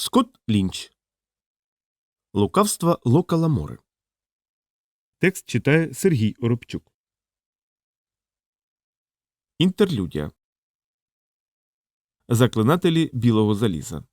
Скотт Лінч. Лукавства Лока Ламори. Текст читає Сергій Оробчук. Інтерлюдія. Заклинателі білого заліза.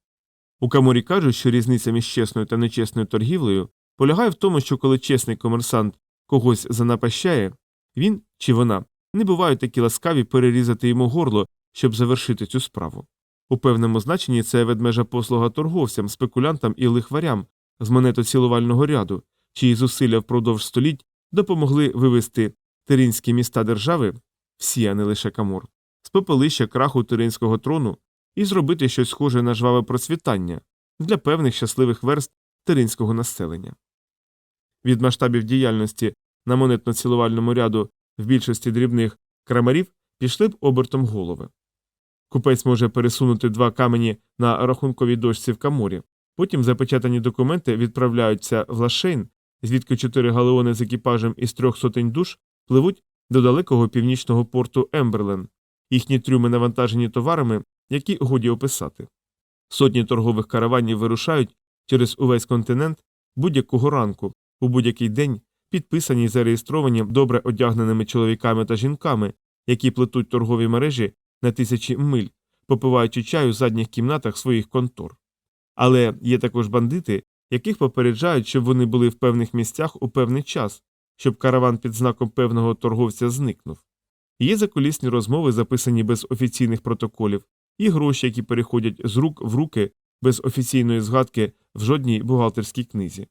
У каморі кажуть, що різниця між чесною та нечесною торгівлею полягає в тому, що коли чесний комерсант когось занапащає, він чи вона не бувають такі ласкаві перерізати йому горло, щоб завершити цю справу. У певному значенні це ведмежа послуга торговцям, спекулянтам і лихварям з монетоцілувального ряду, чиї зусилля впродовж століть допомогли вивести тиринські міста держави, всі, а не лише Камор, з попелища краху тиринського трону і зробити щось схоже на жваве процвітання для певних щасливих верст тиринського населення. Від масштабів діяльності на монетно-цілувальному ряду в більшості дрібних крамарів пішли б обертом голови. Купець може пересунути два камені на рахунковій дошці в каморі, потім запечатані документи відправляються в Лашейн, звідки чотири галеони з екіпажем із трьох сотень душ пливуть до далекого північного порту Емберлен, їхні трюми навантажені товарами, які годі описати. Сотні торгових караванів вирушають через увесь континент будь-якого ранку, у будь-який день, підписані і зареєстровані добре одягненими чоловіками та жінками, які плетуть торгові мережі на тисячі миль, попиваючи чай у задніх кімнатах своїх контор. Але є також бандити, яких попереджають, щоб вони були в певних місцях у певний час, щоб караван під знаком певного торговця зникнув. Є закулісні розмови, записані без офіційних протоколів, і гроші, які переходять з рук в руки без офіційної згадки в жодній бухгалтерській книзі.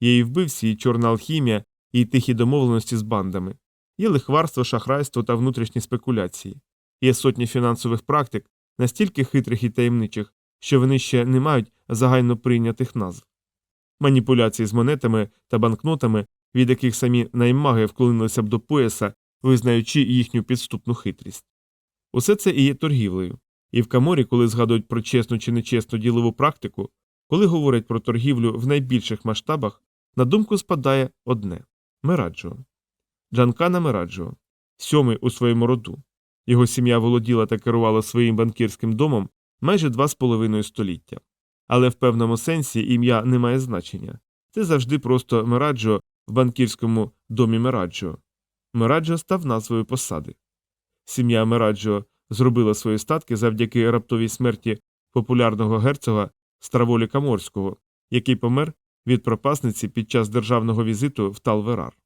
Є і вбивці, і чорна алхімія, і тихі домовленості з бандами, є лихварство, шахрайство та внутрішні спекуляції, є сотні фінансових практик, настільки хитрих і таємничих, що вони ще не мають загально прийнятих назв. Маніпуляції з монетами та банкнотами, від яких самі наймаги вклонилися б до пояса, визнаючи їхню підступну хитрість. Усе це і є торгівлею. І в Каморі, коли згадують про чесну чи нечесну ділову практику, коли говорять про торгівлю в найбільших масштабах, на думку спадає одне Мераджо. Джанкана Мераджо, сьомий у своєму роду. Його сім'я володіла та керувала своїм банкірським домом майже два з половиною століття. Але в певному сенсі ім'я не має значення. Це завжди просто Мераджо в банкірському домі Мераджо. Мераджо став назвою посади. Сім'я Мераджо зробила свої статки завдяки раптовій смерті популярного герцога Страволі Каморського, який помер від пропасниці під час державного візиту в Талверар.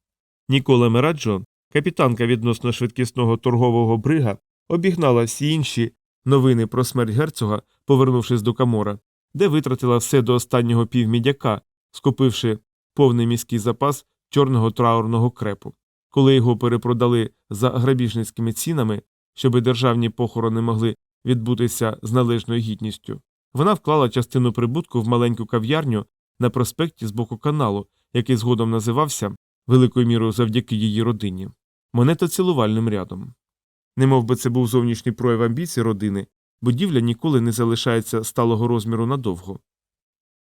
Нікола Мераджо, капітанка відносно швидкісного торгового брига, обігнала всі інші новини про смерть герцога, повернувшись до Камора, де витратила все до останнього півмідяка, скупивши повний міський запас чорного траурного крепу. Коли його перепродали за грабіжницькими цінами, щоби державні похорони могли відбутися з належною гідністю, вона вклала частину прибутку в маленьку кав'ярню на проспекті з боку каналу, який згодом називався, великою мірою завдяки її родині, монетоцілувальним рядом. Немов би це був зовнішній прояв амбіцій родини, будівля ніколи не залишається сталого розміру надовго.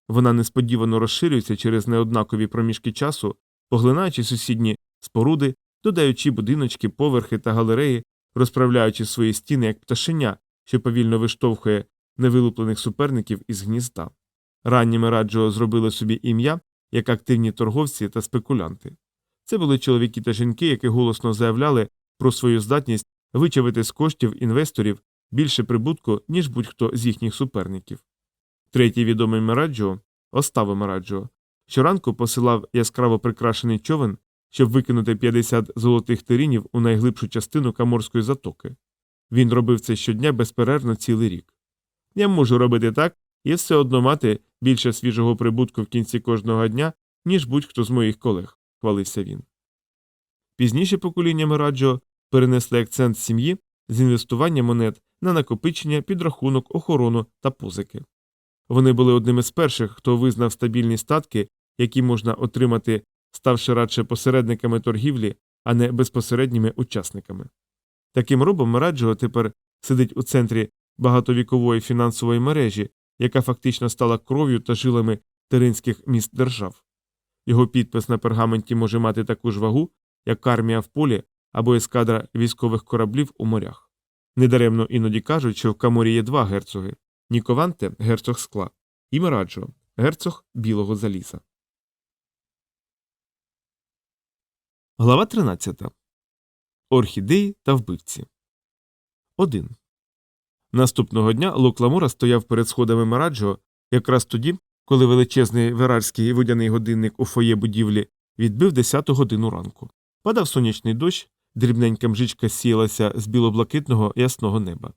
Вона несподівано розширюється через неоднакові проміжки часу, поглинаючи сусідні споруди, додаючи будиночки, поверхи та галереї, розправляючи свої стіни як пташеня, що повільно виштовхує невилуплених суперників із гнізда. Ранні Мераджо зробили собі ім'я як активні торговці та спекулянти. Це були чоловіки та жінки, які голосно заявляли про свою здатність вичавити з коштів інвесторів більше прибутку, ніж будь-хто з їхніх суперників. Третій відомий Мераджо, Оставо Мераджо, щоранку посилав яскраво прикрашений човен, щоб викинути 50 золотих тирінів у найглибшу частину Каморської затоки. Він робив це щодня безперервно цілий рік. Я можу робити так і все одно мати більше свіжого прибутку в кінці кожного дня, ніж будь-хто з моїх колег, хвалився він. Пізніше покоління Мераджо перенесли акцент сім'ї з інвестування монет на накопичення, підрахунок, охорону та позики. Вони були одними з перших, хто визнав стабільні статки, які можна отримати, ставши радше посередниками торгівлі, а не безпосередніми учасниками. Таким робом Мераджо тепер сидить у центрі багатовікової фінансової мережі, яка фактично стала кров'ю та жилами теринських міст держав. Його підпис на пергаменті може мати таку ж вагу, як армія в полі або ескадра військових кораблів у морях. Недаремно іноді кажуть, що в Каморі є два герцоги Нікованте герцог скла, і Мераджо, герцог білого заліза. Глава 13. Орхідеї та вбивці. 1. Наступного дня Лук Ламура стояв перед сходами Мераджо якраз тоді, коли величезний верарський водяний годинник у фоє будівлі відбив 10 годину ранку. Падав сонячний дощ, дрібненька мжичка сіялася з білоблакитного ясного неба.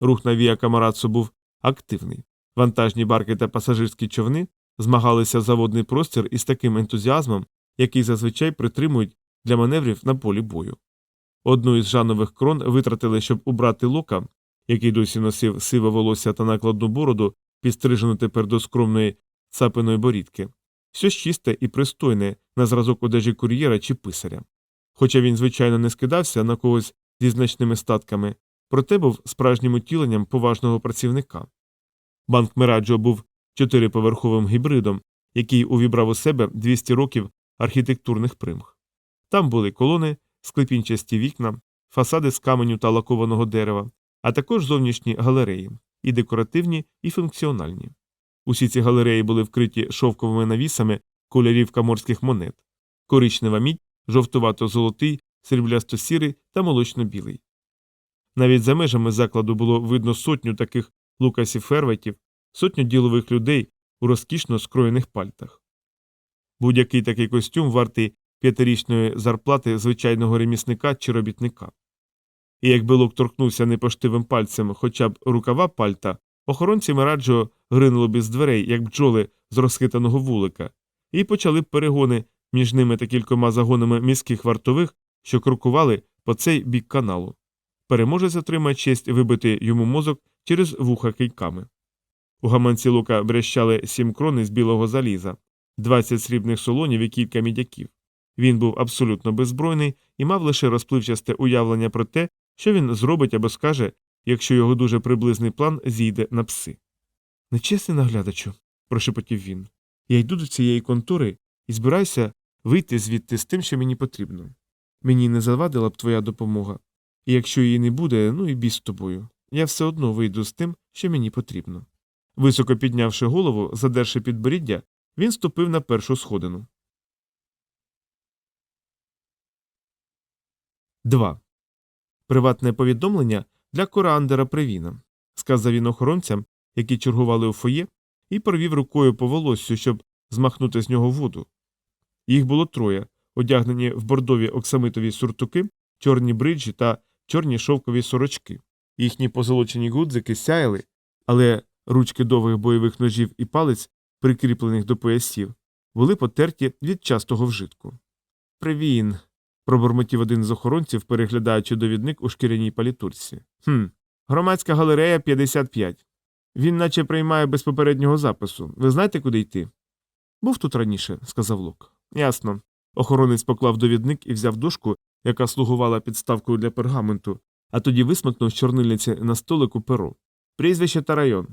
Рух на Віа Камарацу був активний. Вантажні барки та пасажирські човни змагалися за водний простір із таким ентузіазмом, який зазвичай притримують для маневрів на полі бою. Одну із жанових крон витратили, щоб убрати лока, який досі носив сиве волосся та накладну бороду, підстрижену тепер до скромної цапиної борідки, щось чисте і пристойне на зразок одежі кур'єра чи писаря. Хоча він, звичайно, не скидався на когось зі значними статками, проте був справжнім утіленням поважного працівника. Банк Мераджо був чотириповерховим гібридом, який увібрав у себе 200 років архітектурних примх. Там були колони, склепінчасті вікна, фасади з каменю та лакованого дерева, а також зовнішні галереї, і декоративні, і функціональні. Усі ці галереї були вкриті шовковими навісами кольорів каморських монет, коричнева мідь, жовтувато-золотий, сріблясто-сірий та молочно-білий. Навіть за межами закладу було видно сотню таких лукасів ферветів, сотню ділових людей у розкішно скроєних пальтах. Будь-який такий костюм вартий п'ятирічної зарплати звичайного ремісника чи робітника. І якби лук торкнувся непоштивим пальцем хоча б рукава пальта, охоронці Мераджо гринули б із дверей, як бджоли з розхитаного вулика, і почали б перегони між ними та кількома загонами міських вартових, що крокували по цей бік каналу. Переможець отримає честь вибити йому мозок через вуха кийками. У гаманці лука брещали сім крони з білого заліза, 20 срібних солонів і кілька мідяків. Він був абсолютно беззбройний і мав лише розпливчасте уявлення про те, що він зробить або скаже, якщо його дуже приблизний план зійде на пси. Нечесний наглядачу, прошепотів він. Я йду до цієї контори і збираюся вийти звідти з тим, що мені потрібно. Мені не завадила б твоя допомога, і якщо її не буде, ну і біс з тобою. Я все одно вийду з тим, що мені потрібно. Високо піднявши голову, задерши підборіддя, він ступив на першу сходину. 2. Приватне повідомлення для Кораандера Привіна, сказав він охоронцям, які чергували у фоє, і провів рукою по волоссю, щоб змахнути з нього воду. Їх було троє, одягнені в бордові оксамитові суртуки, чорні бриджі та чорні шовкові сорочки. Їхні позолочені гудзики сяяли, але ручки довгих бойових ножів і палець, прикріплених до поясів, були потерті від частого вжитку. Привін. Пробурмотів один з охоронців, переглядаючи довідник у шкіряній палітурці. «Хм, Громадська галерея 55. Він наче приймає без попереднього запису. Ви знаєте, куди йти? Був тут раніше, сказав Лук. Ясно. Охоронець поклав довідник і взяв дошку, яка слугувала підставкою для пергаменту, а тоді висмикнув з чорнильниці на столику перо. Прізвище та район.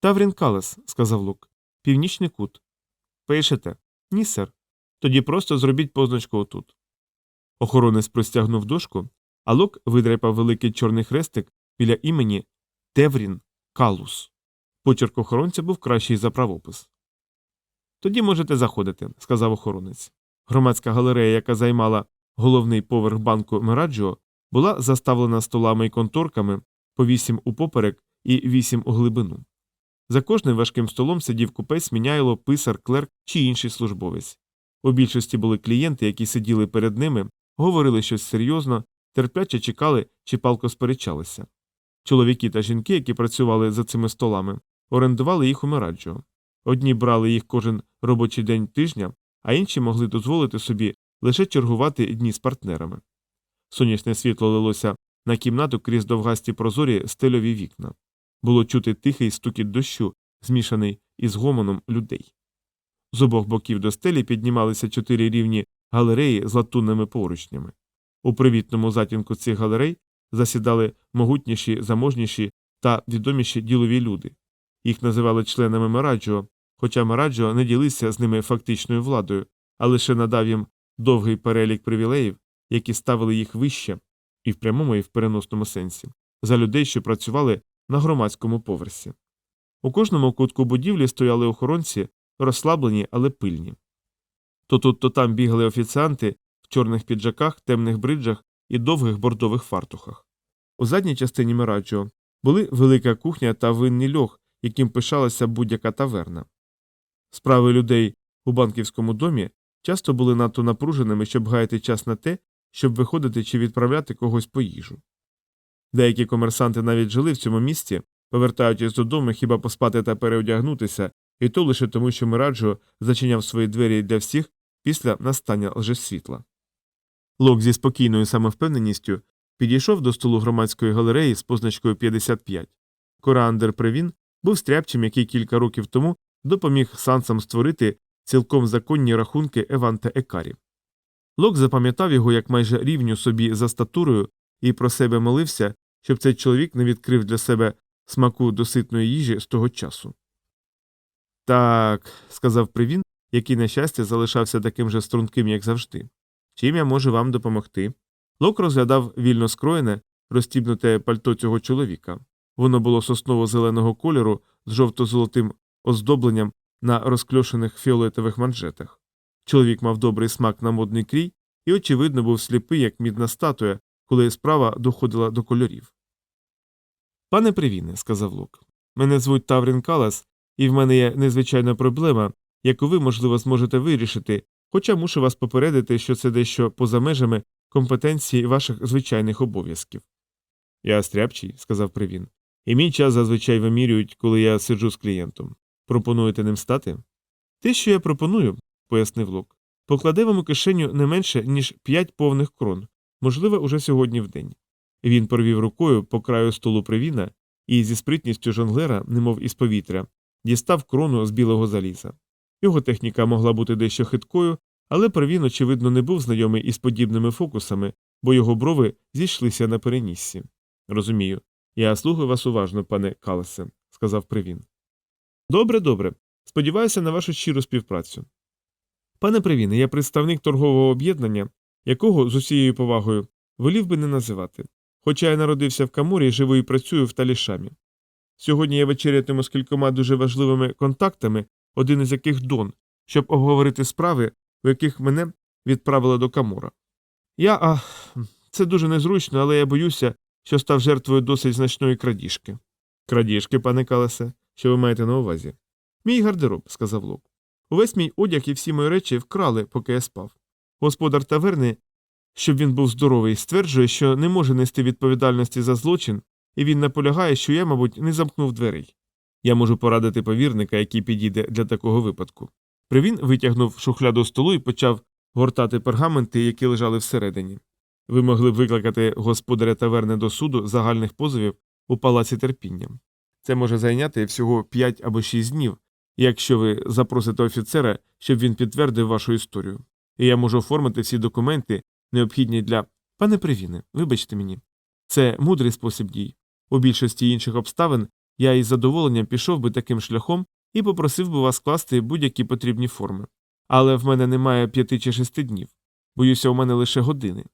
Таврін Калес, сказав Лук. Північний кут. Пишете? Ні, сер. Тоді просто зробіть позначку отут. Охоронець простягнув дошку, а Лук видряпав великий чорний хрестик біля імені Теврін Калус. Почерк охоронця був кращий за правопис. Тоді можете заходити, сказав охоронець. Громадська галерея, яка займала головний поверх банку Мераджо, була заставлена столами і конторками по вісім упоперек і вісім у глибину. За кожним важким столом сидів купець, міняйло, писар, клерк чи інший службовець. У більшості були клієнти, які сиділи перед ними, говорили щось серйозно, терпляче чекали чи палко сперечалися. Чоловіки та жінки, які працювали за цими столами, орендували їх у Мераджо. Одні брали їх кожен робочий день тижня, а інші могли дозволити собі лише чергувати дні з партнерами. Сонячне світло лилося на кімнату крізь довгасті прозорі стильові вікна. Було чути тихий стукіт дощу, змішаний із гомоном людей. З обох боків до стелі піднімалися чотири рівні галереї з латунними поручнями. У привітному затінку цих галерей засідали могутніші, заможніші та відоміші ділові люди. Їх називали членами Мераджо, хоча Мераджо не ділився з ними фактичною владою, а лише надав їм довгий перелік привілеїв, які ставили їх вище, і в прямому, і в переносному сенсі, за людей, що працювали на громадському поверсі. У кожному кутку будівлі стояли охоронці, розслаблені, але пильні. То тут, то там бігали офіціанти в чорних піджаках, темних бриджах і довгих бордових фартухах. У задній частині Мираджо були велика кухня та винний льох, яким пишалася будь-яка таверна. Справи людей у банківському домі часто були надто напруженими, щоб гаяти час на те, щоб виходити чи відправляти когось по їжу. Деякі комерсанти навіть жили в цьому місці, повертаючись додому хіба поспати та переодягнутися, і то лише тому, що Мираджо зачиняв свої двері для всіх після настання лжесвітла. Лок зі спокійною самовпевненістю підійшов до столу громадської галереї з позначкою 55. Кораандер Превін був стряпчим, який кілька років тому допоміг сансам створити цілком законні рахунки Еванта Екарі. Лок запам'ятав його як майже рівню собі за статурою і про себе молився, щоб цей чоловік не відкрив для себе смаку доситної їжі з того часу. Так, сказав Привін, який, на щастя, залишався таким же струнким, як завжди. Чим я можу вам допомогти? Лок розглядав вільно скроєне, розтібнуте пальто цього чоловіка. Воно було сосново-зеленого кольору з жовто-золотим оздобленням на розкльошених фіолетових манжетах. Чоловік мав добрий смак на модний крій і, очевидно, був сліпий, як мідна статуя, коли справа доходила до кольорів. Пане Привіне, сказав Лук, мене звуть Таврін Калас, і в мене є незвичайна проблема, яку ви, можливо, зможете вирішити, хоча мушу вас попередити, що це дещо поза межами компетенції ваших звичайних обов'язків. Я стряпчий, сказав Привін, і мій час зазвичай вимірюють, коли я сиджу з клієнтом. Пропонуєте ним стати? Те, що я пропоную, пояснив Лук, покладе вам у кишеню не менше, ніж п'ять повних крон, можливо, уже сьогодні в день. Він провів рукою по краю столу привіна і зі спритністю жонглера, немов із повітря, дістав крону з білого заліза. Його техніка могла бути дещо хиткою, але Первін, очевидно, не був знайомий із подібними фокусами, бо його брови зійшлися на переніссі. Розумію. Я слухаю вас уважно, пане Калесе, сказав Привін. Добре, добре. Сподіваюся на вашу щиру співпрацю. Пане Привіне, я представник торгового об'єднання, якого з усією повагою волів би не називати. Хоча я народився в Каморі, живу і працюю в Талішамі. Сьогодні я вечерятиму з кількома дуже важливими контактами, один із яких Дон, щоб обговорити справи, у яких мене відправили до Камора. Я, а, це дуже незручно, але я боюся, що став жертвою досить значної крадіжки. Крадіжки, пане Калесе, що ви маєте на увазі? Мій гардероб, сказав Лок. Увесь мій одяг і всі мої речі вкрали, поки я спав. Господар таверни, щоб він був здоровий, стверджує, що не може нести відповідальності за злочин, і він наполягає, що я, мабуть, не замкнув дверей. Я можу порадити повірника, який підійде для такого випадку. Привін витягнув шухляду столу і почав гортати пергаменти, які лежали всередині. Ви могли б викликати господаря таверни до суду загальних позовів у палаці терпіння. Це може зайняти всього 5 або 6 днів, якщо ви запросите офіцера, щоб він підтвердив вашу історію. І я можу оформити всі документи, необхідні для. Пане Привіне, вибачте мені. Це мудрий спосіб дій. У більшості інших обставин я із задоволенням пішов би таким шляхом і попросив би вас скласти будь-які потрібні форми. Але в мене немає п'яти чи шести днів. Боюся, у мене лише години.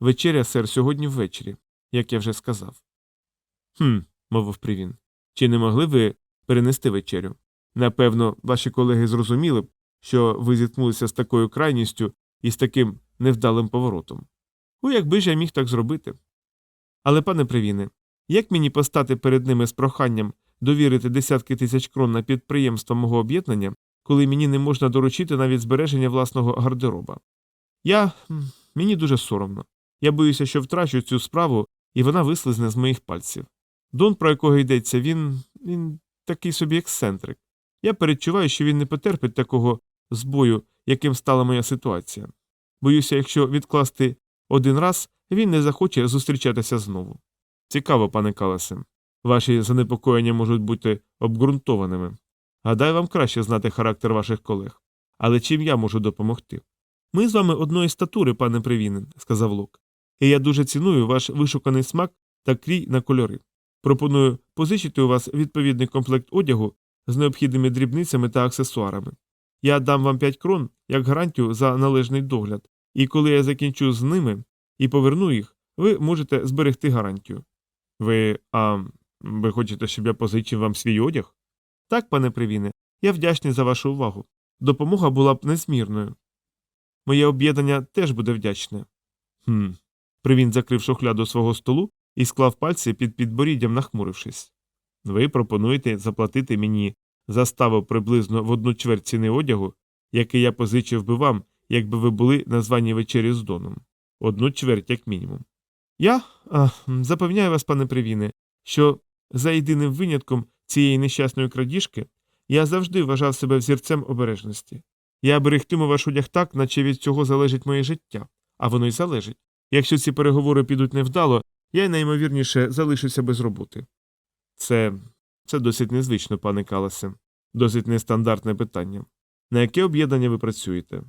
Вечеря, сер, сьогодні ввечері, як я вже сказав. Хм, мовив Привін. Чи не могли ви перенести вечерю? Напевно, ваші колеги зрозуміли б, що ви зіткнулися з такою крайністю і з таким невдалим поворотом. У якби ж я міг так зробити. Але, пане Привіне, як мені постати перед ними з проханням довірити десятки тисяч крон на підприємство мого об'єднання, коли мені не можна доручити навіть збереження власного гардероба? Я. мені дуже соромно. Я боюся, що втрачу цю справу, і вона вислизне з моїх пальців. Дон, про якого йдеться, він. він такий собі ексцентрик. Я передчуваю, що він не потерпить такого збою, яким стала моя ситуація. Боюся, якщо відкласти один раз, він не захоче зустрічатися знову. Цікаво, пане Калесе. Ваші занепокоєння можуть бути обґрунтованими. Гадаю, вам краще знати характер ваших колег. Але чим я можу допомогти? Ми з вами одної статури, пане Привінен, сказав Лук. І я дуже ціную ваш вишуканий смак та крій на кольори. Пропоную позичити у вас відповідний комплект одягу з необхідними дрібницями та аксесуарами. Я дам вам 5 крон як гарантію за належний догляд, і коли я закінчу з ними і поверну їх, ви можете зберегти гарантію. Ви. а ви хочете, щоб я позичив вам свій одяг? Так, пане Привіне, я вдячний за вашу увагу. Допомога була б незмірною. Моє об'єднання теж буде вдячне. Хм. Привін закрив шухляду свого столу і склав пальці під підборіддям, нахмурившись. Ви пропонуєте заплатити мені заставу приблизно в одну чверть ціни одягу, який я позичив би вам, якби ви були на званій вечері з Доном. Одну чверть, як мінімум. Я а, запевняю вас, пане Привіне, що за єдиним винятком цієї нещасної крадіжки я завжди вважав себе взірцем обережності. Я берегтиму ваш одяг так, наче від цього залежить моє життя, а воно й залежить. Якщо ці переговори підуть невдало, я й наймовірніше залишуся без роботи. Це це досить незвично, пане Каласе, досить нестандартне питання. На яке об'єднання ви працюєте?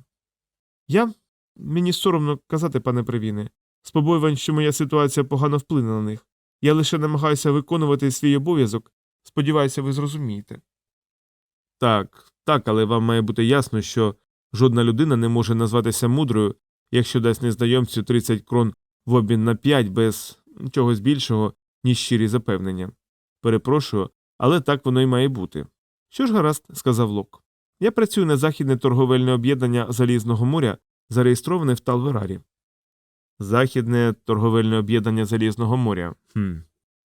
Я мені соромно казати, пане Привіне, з побоювань, що моя ситуація погано вплине на них. Я лише намагаюся виконувати свій обов'язок. Сподіваюся, ви зрозумієте. Так, так, але вам має бути ясно, що жодна людина не може назватися мудрою, якщо дасть незнайомцю 30 крон в обмін на 5 без чогось більшого, ніж щирі запевнення. Перепрошую, але так воно й має бути. Що ж гаразд, сказав Лок. Я працюю на західне торговельне об'єднання Залізного моря, зареєстроване в Талверарі. Західне торговельне об'єднання Залізного моря. Хм.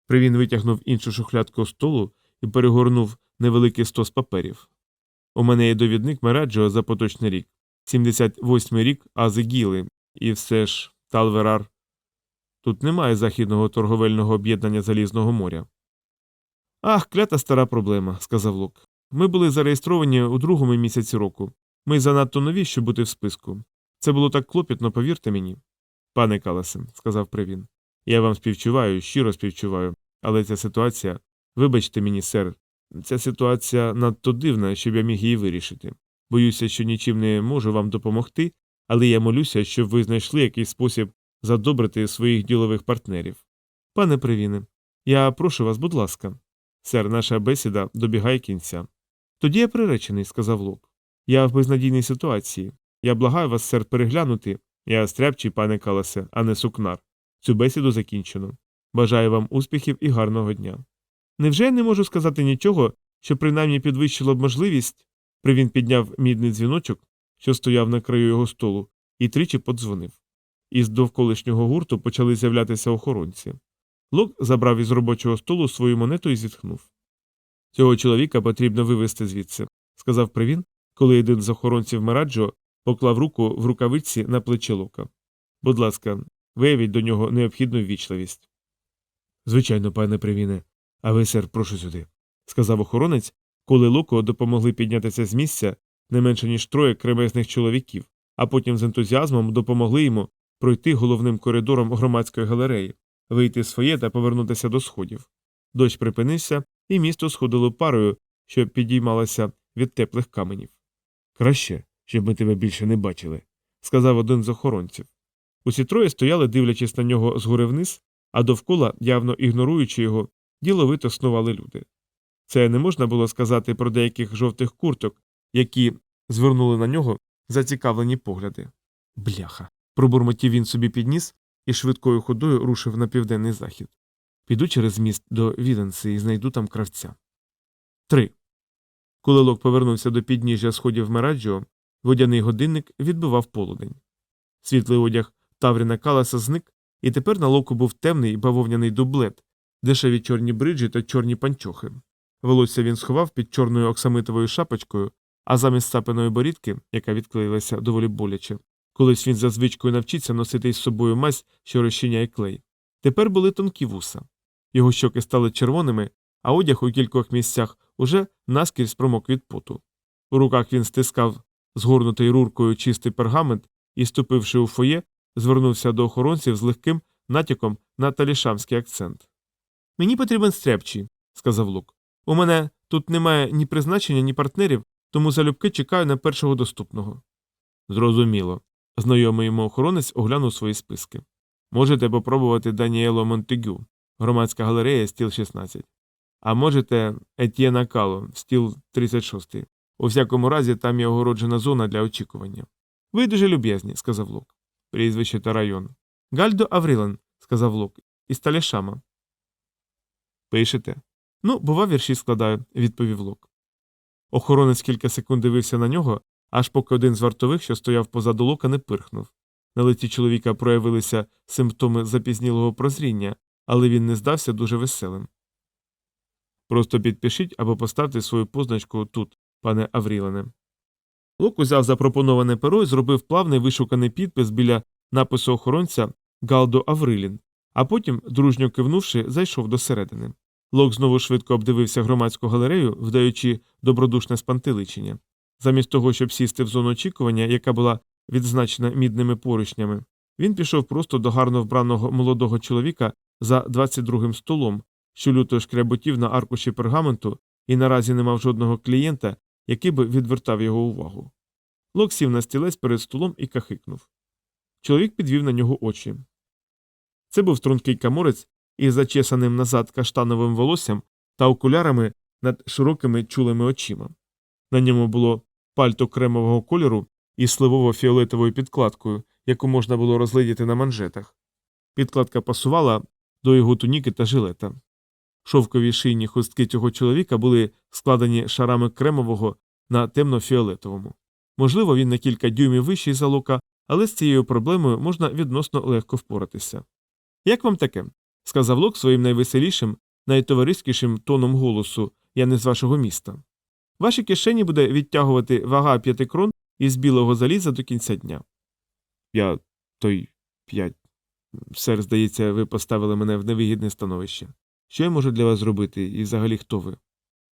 Привін витягнув іншу шухлядку столу і перегорнув невеликий стос паперів. У мене є довідник Мераджо за поточний рік, 78-й рік Ази Гіли, і все ж Талверар. Тут немає західного торговельного об'єднання Залізного моря. Ах, клята стара проблема, сказав Лук. Ми були зареєстровані у другому місяці року. Ми занадто нові, щоб бути в списку. Це було так клопітно, повірте мені. Пане Каласе, сказав Привін. Я вам співчуваю, щиро співчуваю, але ця ситуація. Вибачте мені, сер, ця ситуація надто дивна, щоб я міг її вирішити. Боюся, що нічим не можу вам допомогти, але я молюся, щоб ви знайшли якийсь спосіб задобрити своїх ділових партнерів. Пане Привіне, я прошу вас, будь ласка. Сер, наша бесіда добігає кінця. Тоді я приречений, сказав Лок. Я в безнадійній ситуації. Я благаю вас, сер, переглянути. Я стряпчий, пане Каласе, а не сукнар. Цю бесіду закінчено. Бажаю вам успіхів і гарного дня. Невже я не можу сказати нічого, що принаймні підвищило б можливість? Привін підняв мідний дзвіночок, що стояв на краю його столу, і тричі подзвонив. Із довколишнього гурту почали з'являтися охоронці. Лок забрав із робочого столу свою монету і зітхнув. Цього чоловіка потрібно вивезти звідси, сказав Привін, коли один з охоронців Мераджо поклав руку в рукавиці на плече Лока. Будь ласка, виявіть до нього необхідну ввічливість. Звичайно, пане Привіне, а ви, сер, прошу сюди, сказав охоронець, коли Локо допомогли піднятися з місця не менше ніж троє кремезних чоловіків, а потім з ентузіазмом допомогли йому пройти головним коридором громадської галереї, вийти з фоє та повернутися до сходів. Дощ припинився, і місто сходило парою, що підіймалося від теплих каменів. Краще, щоб ми тебе більше не бачили, сказав один з охоронців. Усі троє стояли, дивлячись на нього згори вниз, а довкола, явно ігноруючи його, діловито снували люди. Це не можна було сказати про деяких жовтих курток, які звернули на нього зацікавлені погляди. Бляха. пробурмотів він собі підніс і швидкою ходою рушив на південний захід. Піду через міст до Віденси і знайду там кравця. 3. Коли Лок повернувся до підніжжя сходів Мераджо, водяний годинник відбивав полудень. Світлий одяг Тавріна Каласа зник, і тепер на локу був темний бавовняний дублет, дешеві чорні бриджі та чорні панчохи. Волосся він сховав під чорною оксамитовою шапочкою, а замість сапиної борідки, яка відклеїлася доволі боляче, колись він за звичкою навчиться носити із собою мазь, що розчиняє клей. Тепер були тонкі вуса. Його щоки стали червоними, а одяг у кількох місцях уже наскрізь промок від поту. У руках він стискав згорнутий руркою чистий пергамент і, ступивши у фоє, звернувся до охоронців з легким натяком на талішамський акцент. Мені потрібен стряпчий, сказав Лук. У мене тут немає ні призначення, ні партнерів, тому залюбки чекаю на першого доступного. Зрозуміло. Знайомий йому охоронець оглянув свої списки. Можете попробувати Даніело Монтегю, громадська галерея, стіл 16. А можете Етьєна Кало, стіл 36. У всякому разі, там є огороджена зона для очікування. Ви дуже люб'язні, сказав Лук. Прізвище та район. Гальдо Аврилен, сказав Лук, із Талішама. Пишете? Ну, бува, вірші складаю, відповів Лук. Охоронець кілька секунд дивився на нього, аж поки один з вартових, що стояв позаду лока, не пирхнув. На лиці чоловіка проявилися симптоми запізнілого прозріння, але він не здався дуже веселим. Просто підпишіть або поставте свою позначку тут, пане Аврілене. Лук узяв запропоноване перо і зробив плавний вишуканий підпис біля напису охоронця Галдо Аврилін, а потім, дружньо кивнувши, зайшов до середини. Лок знову швидко обдивився громадську галерею, вдаючи добродушне спантеличення. Замість того, щоб сісти в зону очікування, яка була відзначена мідними поручнями, він пішов просто до гарно вбраного молодого чоловіка за 22-м столом, що люто шкряботів на аркуші пергаменту і наразі не мав жодного клієнта, який би відвертав його увагу. Лок сів на стілець перед столом і кахикнув. Чоловік підвів на нього очі. Це був стрункий каморець із зачесаним назад каштановим волоссям та окулярами над широкими чулими очима. На ньому було пальто кремового кольору із сливово-фіолетовою підкладкою, яку можна було розглядіти на манжетах. Підкладка пасувала до його туніки та жилета. Шовкові шийні хустки цього чоловіка були складені шарами кремового на темно-фіолетовому. Можливо, він на кілька дюймів вищий за лука, але з цією проблемою можна відносно легко впоратися. Як вам таке? сказав Лок своїм найвеселішим, найтовариськішим тоном голосу я не з вашого міста. Ваші кишені буде відтягувати вага п'яти крон із білого заліза до кінця дня. Я той п'ять. Сер, здається, ви поставили мене в невигідне становище. Що я можу для вас зробити, і взагалі хто ви?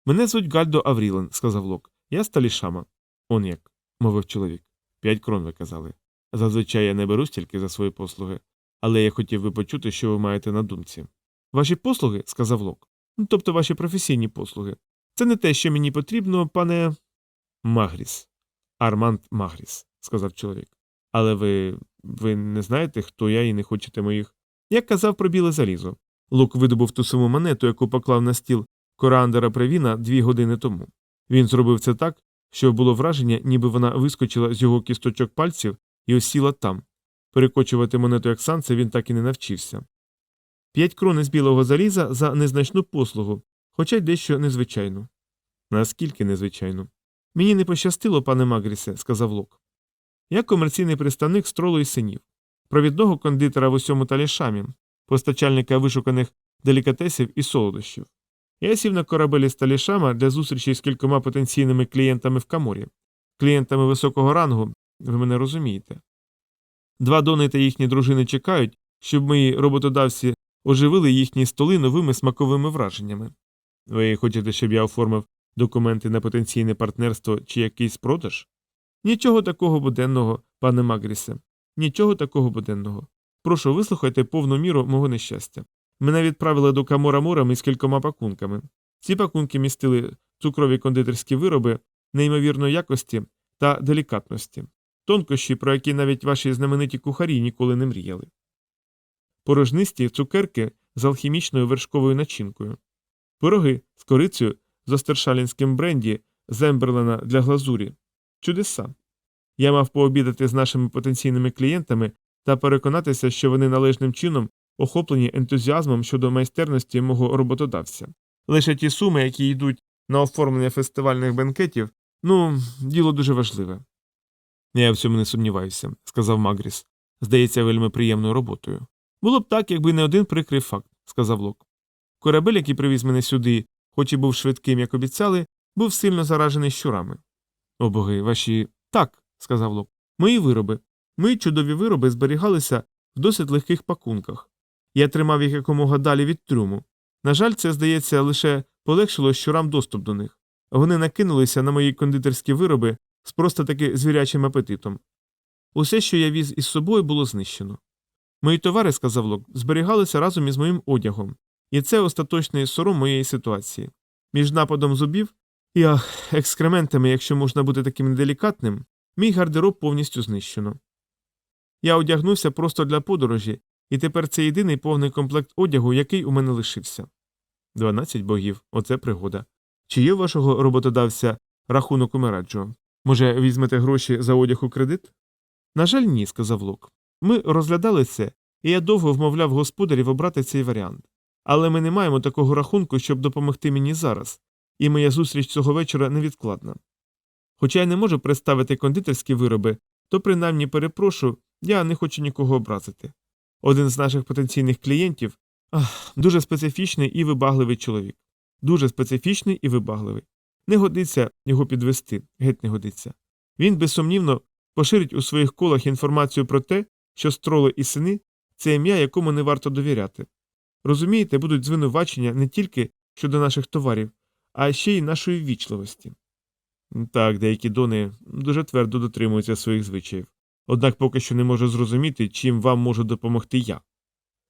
Мене звуть Гальдо Аврілен, сказав Лок. Я з Талішама. Он як, мовив чоловік. П'ять крон ви казали. Зазвичай я не беру стільки за свої послуги, але я хотів би почути, що ви маєте на думці. Ваші послуги, сказав Лок. Ну, тобто ваші професійні послуги. Це не те, що мені потрібно, пане. Магріс. Арманд Магріс, сказав чоловік. Але ви. ви не знаєте, хто я і не хочете моїх. Я казав про біле залізо. Лук видобув ту саму монету, яку поклав на стіл Корандера Превіна дві години тому. Він зробив це так, що було враження, ніби вона вискочила з його кісточок пальців і осіла там. Перекочувати монету як санце він так і не навчився. П'ять крон із білого заліза за незначну послугу, хоча й дещо незвичайну. Наскільки незвичайну? Мені не пощастило, пане Магрісе, сказав Лок. Я комерційний представник стролу і синів, провідного кондитера в усьому талішамі, постачальника вишуканих делікатесів і солодощів. Я сів на корабелі з талішама для зустрічі з кількома потенційними клієнтами в каморі, клієнтами високого рангу, ви мене розумієте. Два дони та їхні дружини чекають, щоб мої роботодавці оживили їхні столи новими смаковими враженнями. Ви хочете, щоб я оформив документи на потенційне партнерство чи якийсь продаж? Нічого такого буденного, пане Магрісе, нічого такого буденного. Прошу, вислухайте повну міру мого нещастя. Мене відправили до Камора Морами з кількома пакунками. Ці пакунки містили цукрові кондитерські вироби неймовірної якості та делікатності, тонкощі, про які навіть ваші знамениті кухарі ніколи не мріяли. Порожнисті цукерки з алхімічною вершковою начинкою, пироги з корицею з остершалінським бренді Земберлена для глазурі. Чудеса. Я мав пообідати з нашими потенційними клієнтами та переконатися, що вони належним чином охоплені ентузіазмом щодо майстерності мого роботодавця. Лише ті суми, які йдуть на оформлення фестивальних бенкетів, ну, діло дуже важливе. Я в цьому не сумніваюся, сказав Магріс. Здається, вельми приємною роботою. Було б так, якби не один прикрий факт, сказав Лок. Корабель, який привіз мене сюди, хоч і був швидким, як обіцяли, був сильно заражений щурами. О боги, ваші. Так, сказав Лок. Мої вироби. Мої чудові вироби зберігалися в досить легких пакунках. Я тримав їх якомога далі від трюму. На жаль, це, здається, лише полегшило щурам доступ до них. Вони накинулися на мої кондитерські вироби з просто таки звірячим апетитом. Усе, що я віз із собою, було знищено. Мої товари, сказав Лок, зберігалися разом із моїм одягом, і це остаточний сором моєї ситуації. Між нападом зубів і ах, екскрементами, якщо можна бути таким неделікатним, мій гардероб повністю знищено. Я одягнувся просто для подорожі, і тепер це єдиний повний комплект одягу, який у мене лишився. Дванадцять богів, оце пригода. Чи є у вашого роботодавця рахунок у? Може, візьмете гроші за одяг у кредит? На жаль, ні, сказав Лок. Ми розглядали це, і я довго вмовляв господарів обрати цей варіант. Але ми не маємо такого рахунку, щоб допомогти мені зараз. і моя зустріч цього вечора невідкладна. Хоча я не можу представити кондитерські вироби, то принаймні перепрошу, я не хочу нікого образити. Один з наших потенційних клієнтів ах, дуже специфічний і вибагливий чоловік. Дуже специфічний і вибагливий. Не годиться його підвести, геть не годиться. Він безсумнівно поширить у своїх колах інформацію про те, що строли і сини це ім'я, якому не варто довіряти. Розумієте, будуть звинувачення не тільки щодо наших товарів, а ще й нашої ввічливості. Так, деякі дони дуже твердо дотримуються своїх звичаїв. Однак поки що не можу зрозуміти, чим вам можу допомогти я.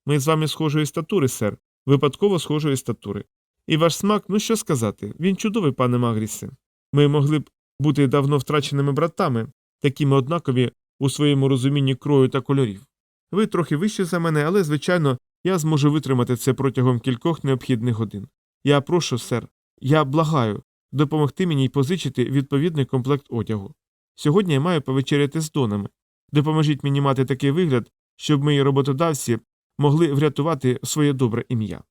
Ми з вами схожої статури, сер, випадково схожої статури. І ваш смак, ну що сказати, він чудовий, пане Магрісе. Ми могли б бути давно втраченими братами, такими однакові у своєму розумінні крою та кольорів. Ви трохи вище за мене, але, звичайно, я зможу витримати це протягом кількох необхідних годин. Я прошу, сер, я благаю, допомогти мені й позичити відповідний комплект одягу. Сьогодні я маю повечеряти з донами. Допоможіть мені мати такий вигляд, щоб мої роботодавці могли врятувати своє добре ім'я.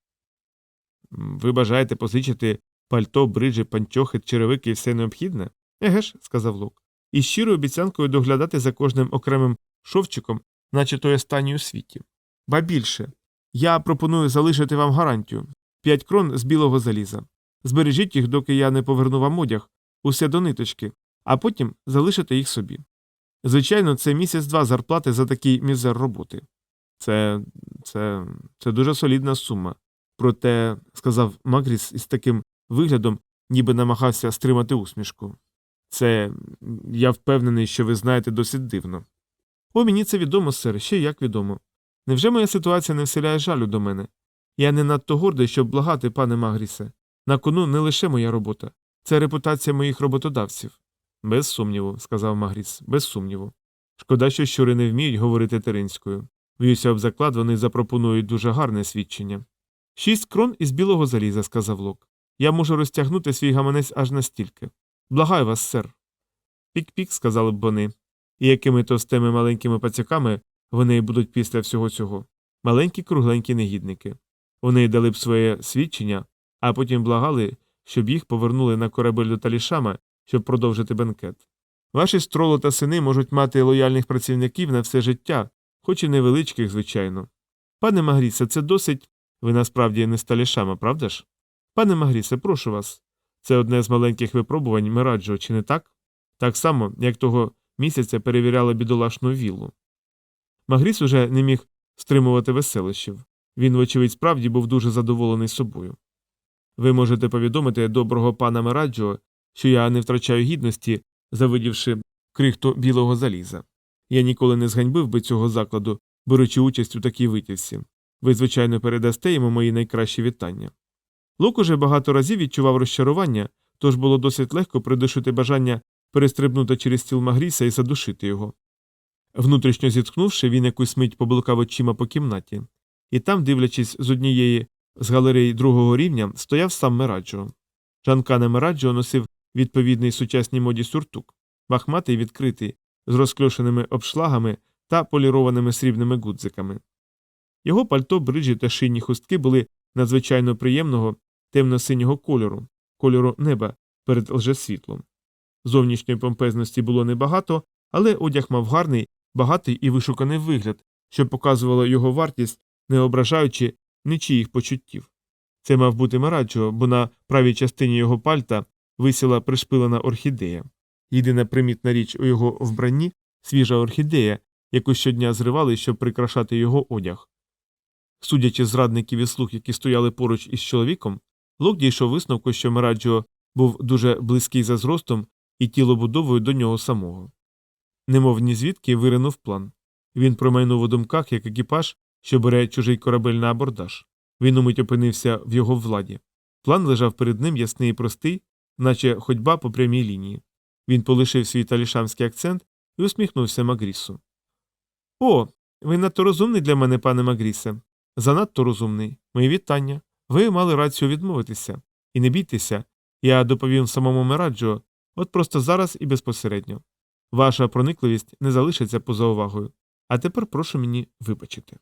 Ви бажаєте позичити пальто, бриджі, панчохи, черевики і все необхідне? Еге ж, сказав Лук. І щирою обіцянкою доглядати за кожним окремим шовчиком, наче той останній у світі. Ба більше, я пропоную залишити вам гарантію п'ять крон з білого заліза. Збережіть їх, доки я не поверну вам одяг, усе до ниточки, а потім залишите їх собі. Звичайно, це місяць-два зарплати за такий мізер роботи. Це. це. це дуже солідна сума. Проте, сказав Макріс із таким виглядом, ніби намагався стримати усмішку. Це я впевнений, що ви знаєте досить дивно. О, мені це відомо, сер, ще як відомо. Невже моя ситуація не вселяє жалю до мене? Я не надто гордий, щоб благати, пане Магрісе. На кону не лише моя робота, це репутація моїх роботодавців. Без сумніву, сказав Магріс, без сумніву. Шкода, що щури не вміють говорити теринською. Б'юся об заклад, вони запропонують дуже гарне свідчення. Шість крон із білого заліза, сказав Лок. Я можу розтягнути свій гаманець аж настільки. Благаю вас, сер. Пік-пік, сказали б вони. І якими то з тими маленькими пацюками вони будуть після всього цього. Маленькі кругленькі негідники. Вони дали б своє свідчення, а потім благали, щоб їх повернули на корабель до талішама, щоб продовжити бенкет. Ваші строло та сини можуть мати лояльних працівників на все життя, хоч і невеличких, звичайно. Пане Магрісе, це досить. Ви насправді не з талішама, правда ж? Пане Магрісе, прошу вас. Це одне з маленьких випробувань Мираджо, чи не так? Так само, як того місяця перевіряли бідолашну віллу. Магріс уже не міг стримувати веселищів. Він, вочевидь, справді був дуже задоволений собою. Ви можете повідомити доброго пана Мераджо, що я не втрачаю гідності, завидівши крихту білого заліза. Я ніколи не зганьбив би цього закладу, беручи участь у такій витівці. Ви, звичайно, передасте йому мої найкращі вітання. Лук уже багато разів відчував розчарування, тож було досить легко придушити бажання перестрибнути через стіл Магріса і задушити його. Внутрішньо зітхнувши, він якусь мить поблукав очима по кімнаті, і там, дивлячись з однієї з галерей другого рівня, стояв сам Мераджо. Жанкане Мераджо носив відповідний сучасній моді сюртук, бахматий відкритий, з розкльошеними обшлагами та полірованими срібними гудзиками. Його пальто, бриджі та шинні хустки були надзвичайно приємного темно-синього кольору, кольору неба перед лжесвітлом. Зовнішньої помпезності було небагато, але одяг мав гарний, багатий і вишуканий вигляд, що показувало його вартість, не ображаючи нічиїх почуттів. Це мав бути Мараджо, бо на правій частині його пальта висіла пришпилена орхідея. Єдина примітна річ у його вбранні свіжа орхідея, яку щодня зривали, щоб прикрашати його одяг. Судячи з радників і слуг, які стояли поруч із чоловіком, Лок дійшов висновку, що Мераджо був дуже близький за зростом і тілобудовою до нього самого. Немов ні звідки виринув план. Він промайнув у думках, як екіпаж, що бере чужий корабель на абордаж. Він умить опинився в його владі. План лежав перед ним ясний і простий, наче ходьба по прямій лінії. Він полишив свій талішамський акцент і усміхнувся Магрісу. О, ви надто розумний для мене, пане Магрісе. Занадто розумний. Мої вітання. Ви мали рацію відмовитися. І не бійтеся, я доповім самому Мераджо, от просто зараз і безпосередньо. Ваша проникливість не залишиться поза увагою. А тепер прошу мені вибачити.